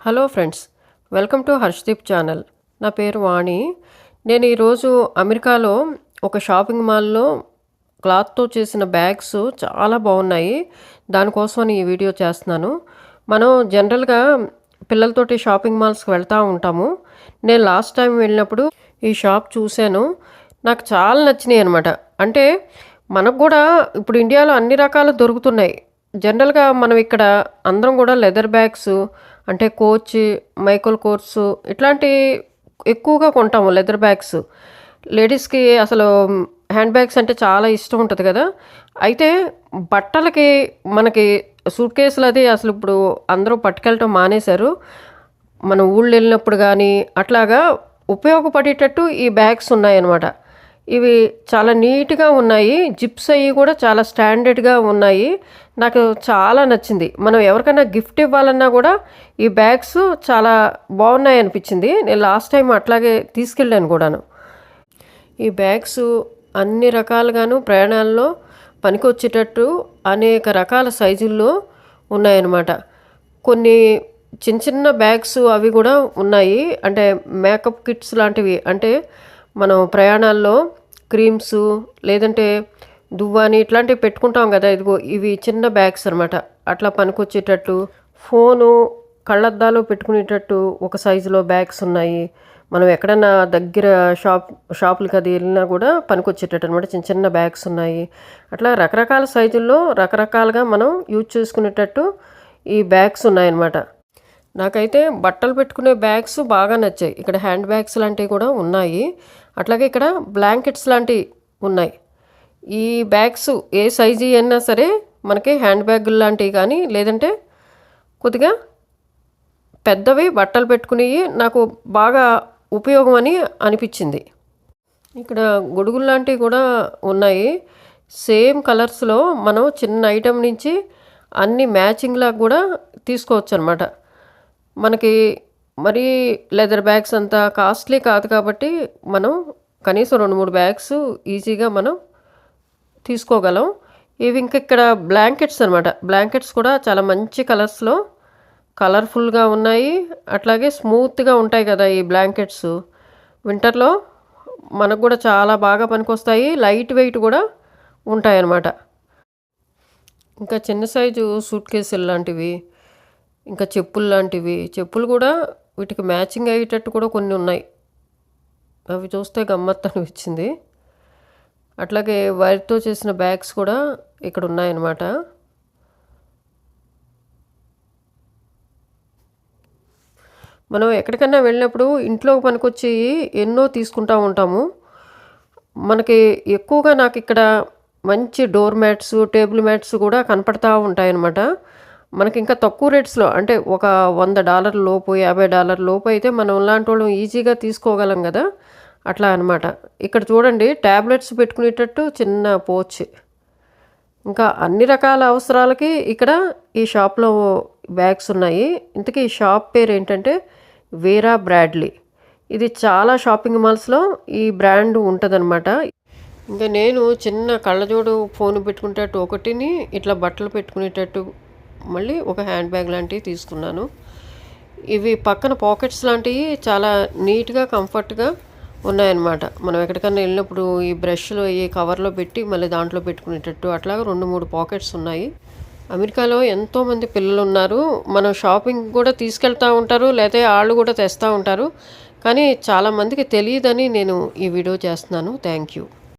Hello friends welcome to Harshadeep channel. నా పేరు వాణి. నేను ఈరోజు అమెరికాలో ఒక షాపింగ్ మాల్లో క్లాత్తో చేసిన బ్యాగ్స్ చాలా బాగున్నాయి. దానికోసం ఈ వీడియో చేస్తున్నాను. మనం జనరల్గా పిల్లలతోటి షాపింగ్ మాల్స్కి వెళ్తూ ఉంటాము. నేను లాస్ట్ టైం వెళ్ళినప్పుడు ఈ షాప్ చూశాను. నాకు చాలా నచ్చినాయి అనమాట అంటే మనకు కూడా ఇప్పుడు ఇండియాలో అన్ని రకాలు దొరుకుతున్నాయి. జనరల్గా మనం ఇక్కడ అందరం కూడా లెదర్ బ్యాగ్స్ అంటే కోచ్ మైకల్ కోర్సు ఇట్లాంటి ఎక్కువగా కొంటాము లెదర్ బ్యాగ్స్. లేడీస్కి అసలు హ్యాండ్ బ్యాగ్స్ అంటే చాలా ఇష్టం ఉంటుంది కదా. అయితే బట్టలకి మనకి సూట్ కేసులు అది అసలు ఇప్పుడు అందరూ పట్టుకెళ్ళటం మానేశారు. మన ఊళ్ళు వెళ్ళినప్పుడు కానీ అట్లాగా ఉపయోగపడేటట్టు ఈ బ్యాగ్స్ ఉన్నాయన్నమాట. ఇవి చాలా నీట్గా ఉన్నాయి. జిప్స్ అవి కూడా చాలా స్టాండర్డ్గా ఉన్నాయి. నాకు చాలా నచ్చింది. మనం ఎవరికైనా గిఫ్ట్ ఇవ్వాలన్నా కూడా ఈ బ్యాగ్స్ చాలా బాగున్నాయి అనిపించింది. నేను లాస్ట్ టైం అట్లాగే తీసుకెళ్ళాను కూడాను. ఈ బ్యాగ్స్ అన్ని రకాలుగాను ప్రయాణాల్లో పనికొచ్చేటట్టు అనేక రకాల సైజుల్లో ఉన్నాయన్నమాట. కొన్ని చిన్న చిన్న బ్యాగ్స్ అవి కూడా ఉన్నాయి. అంటే మేకప్ కిట్స్ లాంటివి. అంటే మనం ప్రయాణాల్లో క్రీమ్స్ లేదంటే దువ్వాని ఇట్లాంటివి పెట్టుకుంటాం కదా ఇదిగో ఇవి చిన్న బ్యాగ్స్ అనమాట అట్లా పనికొచ్చేటట్టు ఫోను కళ్ళద్దాలు పెట్టుకునేటట్టు ఒక సైజులో బ్యాగ్స్ ఉన్నాయి. మనం ఎక్కడన్నా దగ్గర షాప్ షాపులకి అది వెళ్ళినా కూడా పనికొచ్చేటట్టు అనమాట చిన్న చిన్న బ్యాగ్స్ ఉన్నాయి. అట్లా రకరకాల సైజుల్లో రకరకాలుగా మనం యూజ్ చేసుకునేటట్టు ఈ బ్యాగ్స్ ఉన్నాయన్నమాట. నాకైతే బట్టలు పెట్టుకునే బ్యాగ్స్ బాగా నచ్చాయి. ఇక్కడ హ్యాండ్ బ్యాగ్స్ లాంటివి కూడా ఉన్నాయి. అట్లాగే ఇక్కడ బ్లాంకెట్స్ లాంటివి ఉన్నాయి. ఈ బ్యాగ్స్ ఏ సైజు అయినా సరే మనకి హ్యాండ్ బ్యాగులు లాంటివి కానీ లేదంటే కొద్దిగా పెద్దవి బట్టలు పెట్టుకునేవి నాకు బాగా ఉపయోగం అని అనిపించింది. ఇక్కడ గొడుగులు లాంటివి కూడా ఉన్నాయి. సేమ్ కలర్స్లో మనం చిన్న ఐటెం నుంచి అన్ని మ్యాచింగ్లా కూడా తీసుకోవచ్చు అనమాట మనకి మరీ లెదర్ బ్యాగ్స్ అంత కాస్ట్లీ కాదు కాబట్టి మనం కనీసం రెండు మూడు బ్యాగ్స్ ఈజీగా మనం తీసుకోగలం. ఇవి ఇంక ఇక్కడ బ్లాంకెట్స్ అనమాట బ్లాంకెట్స్ కూడా చాలా మంచి కలర్స్లో కలర్ఫుల్గా ఉన్నాయి. అట్లాగే స్మూత్గా ఉంటాయి కదా ఈ బ్లాంకెట్స్. వింటర్లో మనకు కూడా చాలా బాగా పనికొస్తాయి. లైట్ వెయిట్ కూడా ఉంటాయి అన్నమాట ఇంకా చిన్న సైజు సూట్ కేసులు లాంటివి. ఇంకా చెప్పులు లాంటివి. చెప్పులు కూడా వీటికి మ్యాచింగ్ అయ్యేటట్టు కూడా కొన్ని ఉన్నాయి. అవి చూస్తే గమ్మత్తు అనిపించింది. అట్లాగే వైర్తో చేసిన బ్యాగ్స్ కూడా ఇక్కడ ఉన్నాయన్నమాట. మనం ఎక్కడికైనా వెళ్ళినప్పుడు ఇంట్లో పనికొచ్చి ఎన్నో తీసుకుంటూ ఉంటాము. మనకి ఎక్కువగా నాకు ఇక్కడ మంచి డోర్ మ్యాట్స్ టేబుల్ మ్యాట్స్ కూడా కనపడతా ఉంటాయన్నమాట. మనకి ఇంకా తక్కువ రేట్స్లో అంటే ఒక వంద డాలర్ లోపు యాభై డాలర్ లోపు అయితే మనం ఇలాంటి వాళ్ళం ఈజీగా తీసుకోగలం కదా. అట్లా అనమాట ఇక్కడ చూడండి ట్యాబ్లెట్స్ పెట్టుకునేటట్టు చిన్న పోచ్. ఇంకా అన్ని రకాల అవసరాలకి ఇక్కడ ఈ షాప్లో బ్యాగ్స్ ఉన్నాయి. ఇంతకీ ఈ షాప్ పేరు ఏంటంటే వీరా బ్రాడ్లీ. ఇది చాలా షాపింగ్ మాల్స్లో ఈ బ్రాండ్ ఉంటుందన్నమాట. ఇంకా నేను చిన్న కళ్ళజోడు ఫోన్ పెట్టుకునేటట్టు ఒకటిని ఇట్లా బట్టలు పెట్టుకునేటట్టు మళ్ళీ ఒక హ్యాండ్ బ్యాగ్ లాంటివి తీసుకున్నాను. ఇవి పక్కన పాకెట్స్ లాంటివి చాలా నీట్గా కంఫర్ట్గా ఉన్నాయన్నమాట. మనం ఎక్కడికన్నా వెళ్ళినప్పుడు ఈ బ్రష్లో ఈ కవర్లో పెట్టి మళ్ళీ దాంట్లో పెట్టుకునేటట్టు అట్లాగా రెండు మూడు పాకెట్స్ ఉన్నాయి. అమెరికాలో ఎంతోమంది పిల్లలు ఉన్నారు. మనం షాపింగ్ కూడా తీసుకెళ్తూ ఉంటారు లేకపోతే వాళ్ళు కూడా తెస్తూ ఉంటారు. కానీ చాలామందికి తెలియదని నేను ఈ వీడియో చేస్తున్నాను. Thank you.